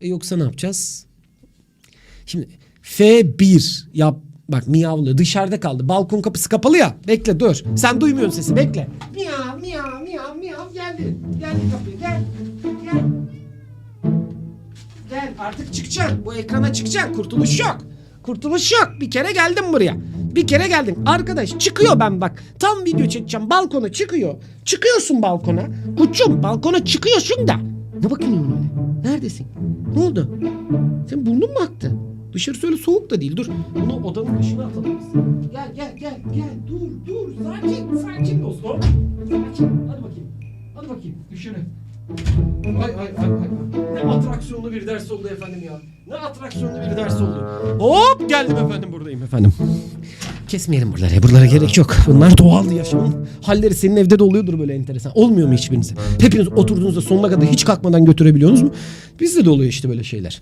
E yoksa ne yapacağız? Şimdi F1 yap bak miyavlıyor dışarıda kaldı. Balkon kapısı kapalı ya. Bekle dur. Sen duymuyorsun sesi bekle. Miyav miyav miyav miyav geldi. Geldi kapıya gel. Gel. Gel artık çıkacaksın. Bu ekrana çıkacaksın. Kurtuluş yok. Kurtuluş yok. Bir kere geldim buraya. Bir kere geldin. Arkadaş çıkıyor ben bak. Tam video çekeceğim. Balkona çıkıyor. Çıkıyorsun balkona. Kuçum balkona çıkıyorsun da. Ne bakıyorsun öyle? Neredesin? Ne oldu? Sen burnun mu aktı? Dışarısı öyle soğuk da değil. Dur. Bunu odanın dışına atalım. Gel gel gel gel. Dur dur. Sakin sakin dostum. Sakin. Hadi bakayım. Hadi bakayım. Dışarı. Ay ay ay ay. Ne atraksiyonlu bir ders oldu efendim ya. Ne atraksiyonlu bir ders oldu. Hop geldim efendim buradayım efendim. Kesmeyelim buraları. Buralara gerek yok. Bunlar doğal yaşamın halleri senin evde de oluyordur böyle enteresan. Olmuyor mu hiçbirinize? Hepiniz oturduğunuzda sonuna kadar hiç kalkmadan götürebiliyorsunuz mu? Bizde de oluyor işte böyle şeyler.